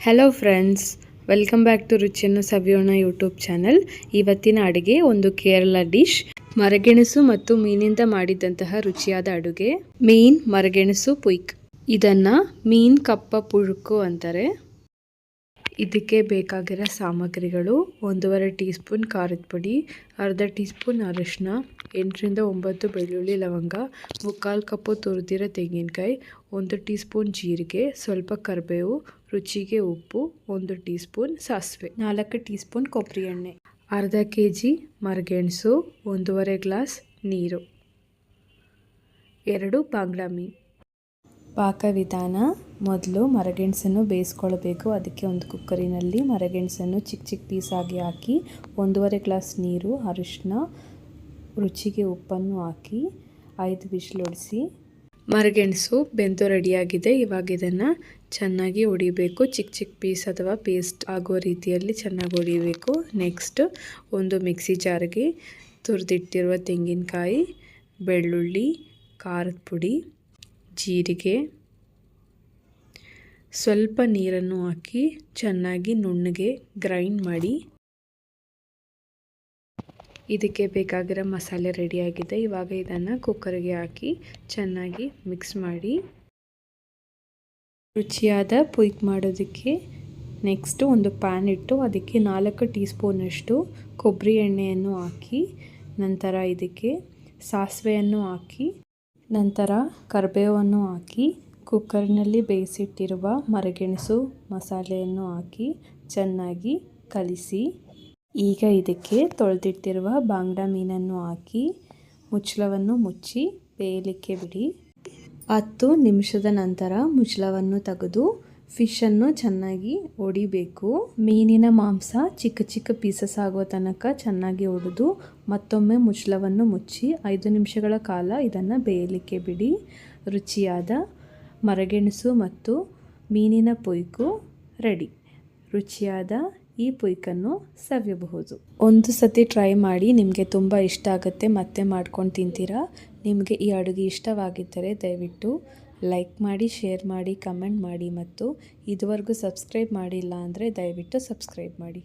Hello friends welcome back to ರುಚಿಯನ್ನು ಸವಿಯೋಣ YouTube channel ಇವತ್ತಿನ ಅಡುಗೆ ಒಂದು ಕೇರಳ ಡಿಶ್ ಮರಗೆಣಸು ಮತ್ತು ಮೀನಿಂದ ಮಾಡಿದಂತಹ ರುಚಿಯಾದ ಅಡುಗೆ. ಮೀನ್, ಮರಗೆಣಸು, ಪುಯ್ಕ್. ಇದನ್ನ ಮೀನ್ ಕಪ್ಪ ಪುഴുಕು ಅಂತಾರೆ. ಇದಕ್ಕೆ ಬೇಕಾಗಿರೋ ಸಾಮಗ್ರಿಗಳು ಒಂದೂವರೆ ಟೀ ಸ್ಪೂನ್ ಖಾರದ ಪುಡಿ, ಅರ್ಧ ಟೀ ಸ್ಪೂನ್ ಅರಿಶಿನ ಎಂಟರಿಂದ ಒಂಬತ್ತು ಬೆಳ್ಳುಳ್ಳಿ ಲವಂಗ, ಮುಕ್ಕಾಲು ಕಪ್ಪು ತುರಿದಿರೋ ತೆಂಗಿನಕಾಯಿ, ಒಂದು ಟೀ ಸ್ಪೂನ್ ಜೀರಿಗೆ, ಸ್ವಲ್ಪ ಕರಿಬೇವು, ರುಚಿಗೆ ಉಪ್ಪು, ಒಂದು ಟೀ ಸ್ಪೂನ್ ಸಾಸಿವೆ, ನಾಲ್ಕು ಟೀ ಸ್ಪೂನ್ ಕೊಬ್ಬರಿ ಎಣ್ಣೆ, ಅರ್ಧ ಕೆ ಜಿ ಮರಗೆಣಸು, ಒಂದೂವರೆ ಗ್ಲಾಸ್ ನೀರು, ಎರಡು ಬಾಂಗ್ಡಾ ಮೀನು. ಪಾಕವಿಧಾನ. ಮೊದಲು ಮರಗೆಣಸನ್ನು ಬೇಯಿಸ್ಕೊಳ್ಬೇಕು. ಅದಕ್ಕೆ ಒಂದು ಕುಕ್ಕರಿನಲ್ಲಿ ಮರಗೆಣಸನ್ನು ಚಿಕ್ಕ ಚಿಕ್ಕ ಪೀಸಾಗಿ ಹಾಕಿ ಒಂದೂವರೆ ಗ್ಲಾಸ್ ನೀರು ಅರಿಶಿನ ರುಚಿಗೆ ಉಪ್ಪನ್ನು ಹಾಕಿ ಐದು ಬಿಸಿಲೊಡಿಸಿ ಮರಗೆಣಸು ಬೆಂದು ರೆಡಿಯಾಗಿದೆ. ಇವಾಗ ಇದನ್ನು ಚೆನ್ನಾಗಿ ಹೊಡಿಬೇಕು ಚಿಕ್ಕ ಚಿಕ್ಕ ಪೀಸ್ ಅಥವಾ ಪೇಸ್ಟ್ ಆಗೋ ರೀತಿಯಲ್ಲಿ ಚೆನ್ನಾಗಿ ಹೊಡಿಬೇಕು ನೆಕ್ಸ್ಟ್ ಒಂದು ಮಿಕ್ಸಿ ಜಾರಿಗೆ ತುರಿದಿಟ್ಟಿರುವ ತೆಂಗಿನಕಾಯಿ, ಬೆಳ್ಳುಳ್ಳಿ, ಖಾರದ ಪುಡಿ ಜೀರಿಗೆ, ಸ್ವಲ್ಪ ನೀರನ್ನು ಹಾಕಿ ಚೆನ್ನಾಗಿ ನುಣ್ಣಗೆ ಗ್ರೈಂಡ್ ಮಾಡಿ. ಇದಕ್ಕೆ ಬೇಕಾಗಿರೋ ಮಸಾಲೆ ರೆಡಿಯಾಗಿದೆ ಇವಾಗ ಇದನ್ನು ಕುಕ್ಕರ್ಗೆ ಹಾಕಿ ಚೆನ್ನಾಗಿ ಮಿಕ್ಸ್ ಮಾಡಿ. ರುಚಿಯಾದ ಪುಯ್ಕ್ ಮಾಡೋದಕ್ಕೆ ನೆಕ್ಸ್ಟು ಒಂದು ಪ್ಯಾನ್ ಇಟ್ಟು ಅದಕ್ಕೆ ನಾಲ್ಕು ಟೀ ಸ್ಪೂನಷ್ಟು ಕೊಬ್ಬರಿ ಎಣ್ಣೆಯನ್ನು ಹಾಕಿ, ನಂತರ ಇದಕ್ಕೆ ಸಾಸಿವೆಯನ್ನು ಹಾಕಿ. ನಂತರ ಕರಿಬೇವನ್ನು ಹಾಕಿ, ಕುಕ್ಕರ್ನಲ್ಲಿ ಬೇಯಿಸಿಟ್ಟಿರುವ ಮರಗೆಣಸು ಮಸಾಲೆಯನ್ನು ಹಾಕಿ ಚೆನ್ನಾಗಿ ಕಲಿಸಿ, ಈಗ ಇದಕ್ಕೆ ತೊಳೆದಿಟ್ಟಿರುವ ಬಾಂಗ್ಡಾ ಮೀನನ್ನು ಹಾಕಿ ಮುಚ್ಚಳವನ್ನು ಮುಚ್ಚಿ ಬೇಯಲಿಕ್ಕೆ ಬಿಡಿ. ಹತ್ತು ನಿಮಿಷದ ನಂತರ ಮುಚ್ಚಳವನ್ನು ತೆಗೆದು ಫಿಶನ್ನು ಚೆನ್ನಾಗಿ ಒಡಿಬೇಕು. ಮೀನಿನ ಮಾಂಸ ಚಿಕ್ಕ ಚಿಕ್ಕ ಪೀಸಸ್ ಆಗೋ ತನಕ ಚೆನ್ನಾಗಿ ಒಡೆದು ಮತ್ತೊಮ್ಮೆ ಮುಚ್ಚಳವನ್ನು ಮುಚ್ಚಿ ಐದು ನಿಮಿಷಗಳ ಕಾಲ ಇದನ್ನು ಬೇಯಲಿಕ್ಕೆ ಬಿಡಿ. ರುಚಿಯಾದ ಮರಗೆಣಸು ಮತ್ತು ಮೀನಿನ ಪೊಯ್ಕು ರೆಡಿ. ರುಚಿಯಾದ ಈ ಪೊಯ್ಕನ್ನು ಸವಿಯಬಹುದು. ಒಂದು ಸತಿ ಟ್ರೈ ಮಾಡಿ ನಿಮಗೆ ತುಂಬ ಇಷ್ಟ ಆಗುತ್ತೆ, ಮತ್ತೆ ಮಾಡ್ಕೊಂಡು ತಿಂತೀರಾ? ನಿಮಗೆ ಈ ಅಡುಗೆ ಇಷ್ಟವಾಗಿದ್ದರೆ ದಯವಿಟ್ಟು ಲೈಕ್ ಮಾಡಿ ಶೇರ್ ಮಾಡಿ ಕಮೆಂಟ್ ಮಾಡಿ ಮತ್ತು ಇದುವರೆಗೂ ಸಬ್ಸ್ಕ್ರೈಬ್ ಮಾಡಿಲ್ಲ ಅಂದರೆ ದಯವಿಟ್ಟು ಸಬ್ಸ್ಕ್ರೈಬ್ ಮಾಡಿ.